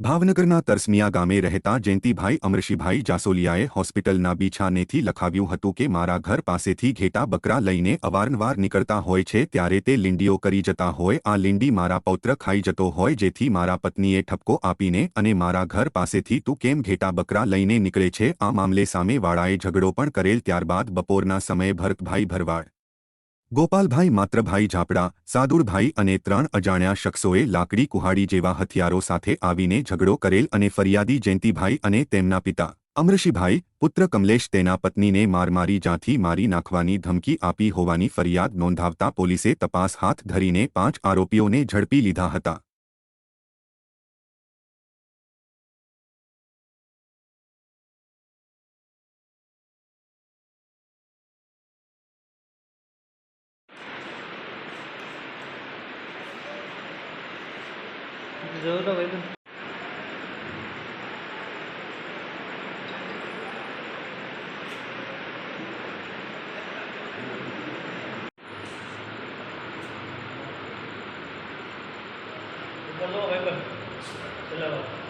ભાવનગરના તરસમિયા ગામે રહેતા જયંતિભાઈ અમરશીભાઈ જાસોલિયાએ હોસ્પિટલના બીછાનેથી લખાવ્યું હતું કે મારા ઘર પાસેથી ઘેટા બકરા લઈને અવારનવાર નીકળતા હોય છે ત્યારે તે લીંડીઓ કરી જતા હોય, આ લીંડી મારા પૌત્ર ખાઈ જતો હોય જેથી મારા પત્નીએ ઠપકો આપીને અને મારા ઘર પાસેથી તું કેમ ઘેટા બકરા લઈને નીકળે છે, આ મામલે સામેવાળાએ ઝઘડો પણ કરેલ ત્યારબાદ બપોરના સમયે ભરતભાઈ ભરવાડ ગોપાલભાઈ માત્રભાઈ ઝાપડા, સાદુરભાઈ અને ત્રણ અજાણ્યા શખ્સોએ લાકડી કુહાડી જેવા હથિયારો સાથે આવીને ઝઘડો કરેલ અને ફરિયાદી જયંતિભાઈ અને તેમના પિતા અમરશીભાઈ, પુત્ર કમલેશ તેના પત્નીને માર મારી મારી નાખવાની ધમકી આપી હોવાની ફરિયાદ નોંધાવતા પોલીસે તપાસ હાથ ધરીને પાંચ આરોપીઓને ઝડપી લીધા હતા. giữ nó với mình Hãy subscribe cho kênh Ghiền Mì Gõ Để không bỏ lỡ những video hấp dẫn